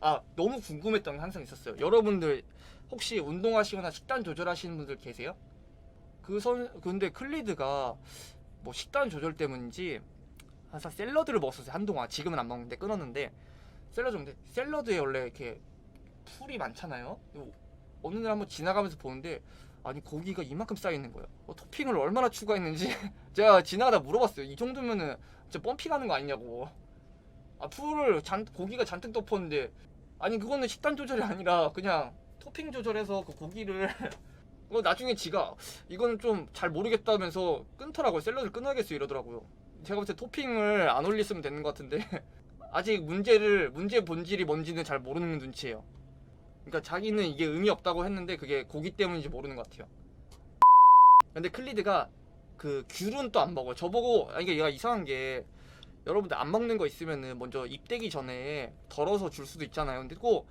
아 너무 궁금했던 게 항상 있었어요. 여러분들 혹시 운동하시거나 식단 조절하시는 분들 계세요? 그 선 근데 클리드가 뭐 식단 조절 때문인지 항상 샐러드를 먹었어요 한동안 지금은 안 먹는데 끊었는데 샐러드 먹는데 샐러드에 원래 이렇게 풀이 많잖아요. 어느 날 한번 지나가면서 보는데 아니 고기가 이만큼 쌓여 있는 거예요. 어, 토핑을 얼마나 추가했는지 제가 지나가다 물어봤어요. 이 정도면은 진짜 펌핑하는 거 아니냐고. 아 풀을 잔 고기가 잔뜩 덮었는데 아니 그거는 식단 조절이 아니라 그냥 토핑 조절해서 그 고기를 어, 나중에 지가 이거는 좀 잘 모르겠다면서 끊더라고요. 샐러드를 끊어야겠어 이러더라고요. 제가 볼 때 토핑을 안 올렸으면 되는 것 같은데 아직 문제를 문제 본질이 뭔지는 잘 모르는 눈치예요. 그러니까 자기는 이게 의미 없다고 했는데 그게 고기 때문인지 모르는 것 같아요. 근데 클리드가 그 귤은 또 안 먹어요. 저보고 아니 이게 얘가 이상한 게 여러분들 안 먹는 거 있으면은 먼저 입대기 전에 덜어서 줄 수도 있잖아요. 근데 꼭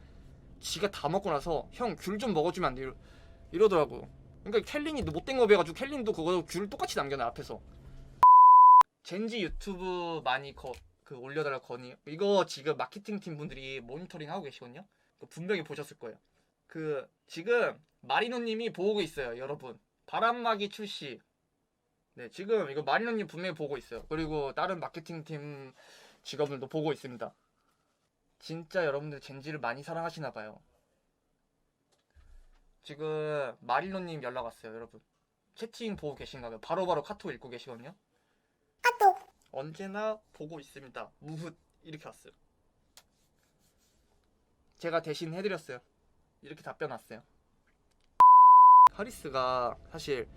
지가 다 먹고 나서 형 귤 좀 먹어주면 안 돼? 이러, 이러더라고. 그러니까 켈린이 못된 거 배워가지고 켈린도 그거 귤 똑같이 남겨놔 앞에서. 젠지 유튜브 많이 거, 그 올려달라 거니 이거 지금 마케팅 팀 분들이 모니터링 하고 계시거든요. 그 분명히 보셨을 거예요. 그 지금 마리노님이 보고 있어요, 여러분. 바람막이 출시. 네, 지금 이거 마리노님 분명히 보고 있어요. 그리고 다른 마케팅 팀 직원들도 보고 있습니다. 진짜 여러분들 젠지를 많이 사랑하시나 봐요. 지금 마리노님 연락 왔어요, 여러분. 채팅 보고 계신가 봐요. 바로바로 카톡 읽고 계시거든요. 카톡. 언제나 보고 있습니다. 무훗 이렇게 왔어요. 제가 대신 해드렸어요. 이렇게 답변 왔어요. 카리스가 사실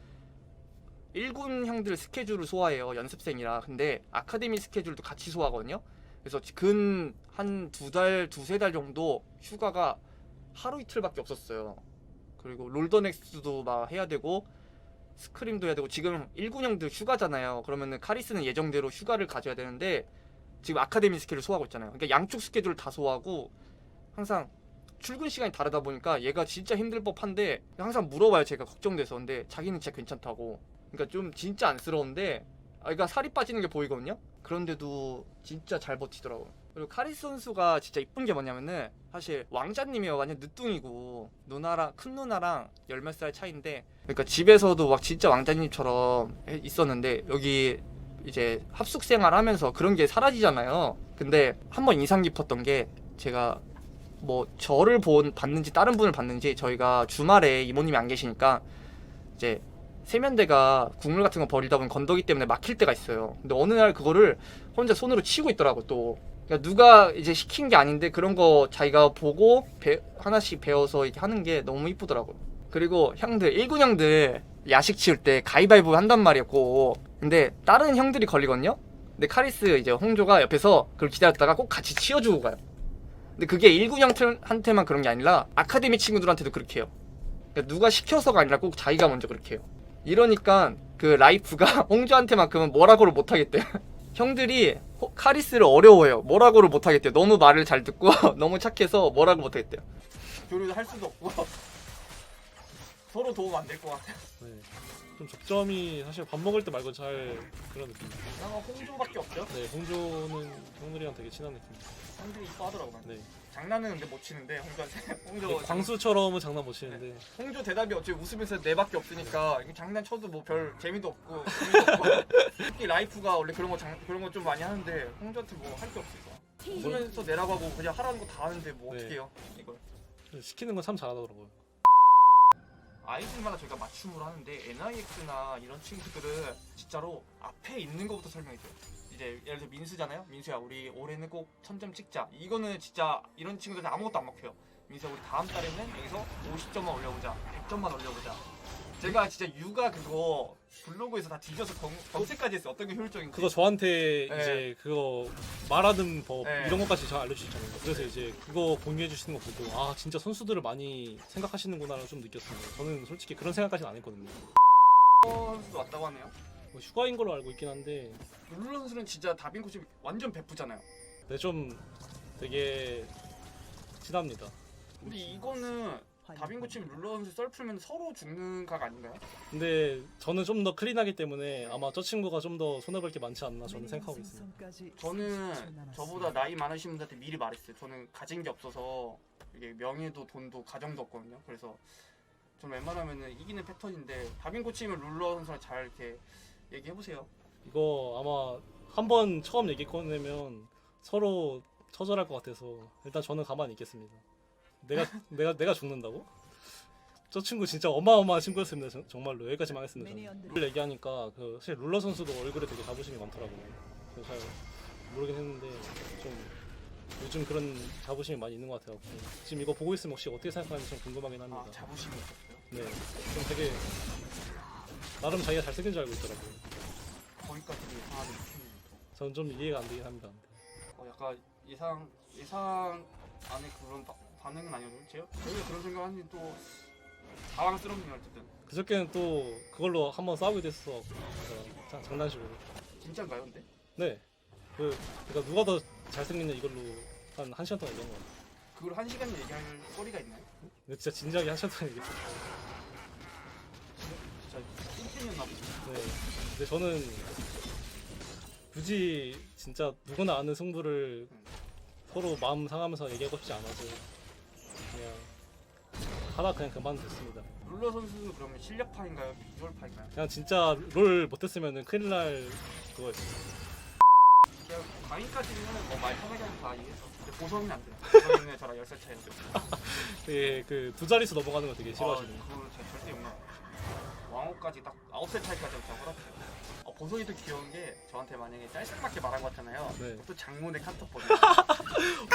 1군 형들 스케줄을 소화해요. 연습생이라. 근데 아카데미 스케줄도 같이 소화하거든요. 그래서 근 한 두 달, 두세 달 정도 휴가가 하루 이틀밖에 없었어요. 그리고 롤더넥스도 막 해야 되고 스크림도 해야 되고 지금 1군 형들 휴가잖아요. 그러면은 카리스는 예정대로 휴가를 가져야 되는데 지금 아카데미 스케줄 소화하고 있잖아요. 그러니까 양쪽 스케줄 다 소화하고 항상 출근 시간이 다르다 보니까 얘가 진짜 힘들 법한데 항상 물어봐요 제가 걱정돼서 근데 자기는 진짜 괜찮다고 그러니까 좀 진짜 안쓰러운데 아 그러니까 살이 빠지는 게 보이거든요? 그런데도 진짜 잘 버티더라고요. 그리고 카리스 선수가 진짜 이쁜 게 뭐냐면은 사실 왕자님이 완전 늦둥이고 누나랑 큰 누나랑 열 몇 살 차인데 그러니까 집에서도 막 진짜 왕자님처럼 해- 있었는데 여기 이제 합숙 생활하면서 그런 게 사라지잖아요. 근데 한번 인상 깊었던 게 제가 뭐 저를 본 봤는지 다른 분을 봤는지 저희가 주말에 이모님이 안 계시니까 이제 세면대가 국물 같은 거 버리다 보면 건더기 때문에 막힐 때가 있어요. 근데 어느 날 그거를 혼자 손으로 치고 있더라고 또. 그러니까 누가 이제 시킨 게 아닌데 그런 거 자기가 보고 배- 하나씩 배워서 이렇게 하는 게 너무 이쁘더라고요. 그리고 형들 일군 형들 야식 치울 때 가위바위보 한단 말이었고 근데 다른 형들이 걸리거든요. 근데 카리스 이제 홍조가 옆에서 그걸 기다렸다가 꼭 같이 치워주고 가요. 근데 그게 1군 형한테만 그런 게 아니라 아카데미 친구들한테도 그렇게 해요. 그러니까 누가 시켜서가 아니라 꼭 자기가 먼저 그렇게 해요. 이러니까 그 라이프가 홍조한테만큼은 뭐라고를 못하겠대. 형들이 호- 카리스를 어려워해요. 뭐라고를 못하겠대요. 너무 말을 잘 듣고 너무 착해서 뭐라고 못하겠대요. 교류도 할 수도 없고 서로 도움 안 될 것 같아요. 네. 좀 접점이 사실 밥 먹을 때 말고 잘 그런 느낌. 그냥 홍조밖에 없죠. 네, 홍조는 형들이랑 되게 친한 느낌. 형들이 이뻐하더라고 요. 네. 장난은 근데 못 치는데 홍조한테 홍조 네, 광수처럼은 장난 못 치는데 홍조 대답이 어차피 웃으면서 내밖에 없으니까 이거 장난 쳐도 뭐 별 재미도 없고 재미도 없고 특히 라이프가 원래 그런 거 장, 그런 거 좀 많이 하는데 홍조한테 뭐 할 게 없으니까 웃으면서 내라고 하고 그냥 하라는 거 다 하는데 뭐 네. 어떻게 해요 이걸 시키는 건 참 잘하더라고요. 아이들마다 저희가 맞춤으로 하는데 NIX나 이런 친구들은 진짜로 앞에 있는 것부터 설명해 줘요. 이제 예를 들어 민수잖아요. 민수야 우리 올해는 꼭 천점 찍자. 이거는 진짜 이런 친구들은 아무것도 안 먹혀요. 민수야 우리 다음 달에는 여기서 50점만 올려보자. 100점만 올려보자. 제가 진짜 육아 그거 블로그에서 다 뒤져서 검, 검색까지 했어요. 어떤 게 효율적인지. 그거 저한테 네. 이제 그거 말하는 법 네. 이런 것까지 저 알려주셨잖아요. 그래서 이제 그거 공유해 주시는 거 보고 아 진짜 선수들을 많이 생각하시는구나를 좀 느꼈습니다. 저는 솔직히 그런 생각까지는 안 했거든요. 선수도 왔다고 하네요. 뭐 휴가인 걸로 알고 있긴 한데 룰루 선수는 진짜 다빈 코치 완전 베프잖아요. 네, 좀 되게 친합니다. 근데 이거는 다빈 고침 룰러 선수 썰 풀면 서로 죽는 각 아닌가요? 근데 저는 좀 더 클린하기 때문에 아마 저 친구가 좀 더 손해볼 게 많지 않나 저는 생각하고 있습니다. 저는 저보다 나이 많으신 분들한테 미리 말했어요. 저는 가진 게 없어서 이게 명예도 돈도 가정도 없거든요. 그래서 저는 웬만하면은 이기는 패턴인데 다빈 고침을 룰러 선수랑 잘 이렇게 얘기해 보세요. 이거 아마 한 번 처음 얘기 꺼내면 서로 처절할 것 같아서 일단 저는 가만히 있겠습니다. 내가 내가 내가 죽는다고? 저 친구 진짜 어마어마한 친구였습니다. 정- 정말로 여기까지만 하겠습니다. 저는. 룰 얘기하니까 그 사실 룰러 선수도 얼굴에 되게 자부심이 많더라고요. 그래서 잘 모르긴 했는데 좀 요즘 그런 자부심이 많이 있는 것 같아요. 지금 이거 보고 있으면 혹시 어떻게 생각하는지 좀 궁금하긴 합니다. 아 자부심이 있었어요. 네, 좀 되게 나름 자기가 잘생긴 줄 알고 있더라고요. 거기까지 예상하지 못했는데. 저는 좀 이해가 안 되긴 합니다. 어, 약간 예상 예상 안에 그런 바- 반응은 아니어도 제가 저희가 그런 생각하는데 또 당황스럽네요 어쨌든. 그저께는 또 그걸로 한번 싸우게 됐어. 자, 장난식으로. 진짜인가요 근데? 네. 그 그러니까 누가 더 잘생겼냐 이걸로 한 한 시간 동안 얘기한 거야. 그걸 한 시간 얘기할 거리가 있나요? 근데 진짜 진지하게 한 시간 동안 얘기했어. 진짜 찐찐이었나 보죠. 네. 근데 저는 굳이 진짜 누구나 아는 승부를 서로 마음 상하면서 얘기하고 싶지 않아서 그냥 하다 그냥 그만뒀습니다. 룰러 선수는 그러면 실력파인가요? 비주얼파인가요? 그냥 진짜 롤 못했으면은 큰일 날 그거였어요. 그냥 강의까지는 뭐말 편하게 하면 다 이해해서 근데 보성은 안 돼요. 보성이는 저랑 10살 차이였어요. 되게 그두 자릿수 넘어가는 거 되게 아, 싫어하시는. 그걸 제가 절대 용납. 왕호까지 딱 9살 차이까지 제가 허락해요. 어, 보성이도 귀여운 게 저한테 만약에 짤막하게 말한 것 같잖아요. 네. 또 장문의 카톡 보내요.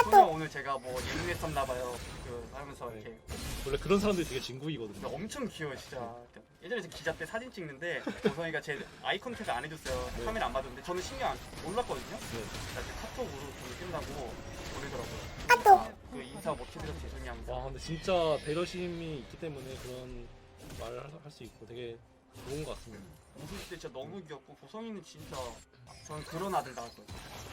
보통 오늘 제가 뭐 예민했었나 봐요. 그 하면서 네. 이렇게 원래 그런 사람들이 되게 진국이거든요. 엄청 귀여워 진짜. 예전에 저 기자 때 사진 찍는데 보성이가 제 아이 컨택을 안 해줬어요. 네. 카메라 안 받았는데 저는 신경 안 몰랐거든요. 네. 그래서 카톡으로 저는 끝나고 보내더라고요. 카톡. 그 인사 못 해드려서 죄송해요 하면서. 와 근데 진짜 배려심이 있기 때문에 그런 말을 할 수 있고 되게 좋은 것 같습니다. 웃을 때 진짜 너무 귀엽고 보성이는 진짜 저는 그런 아들 거예요.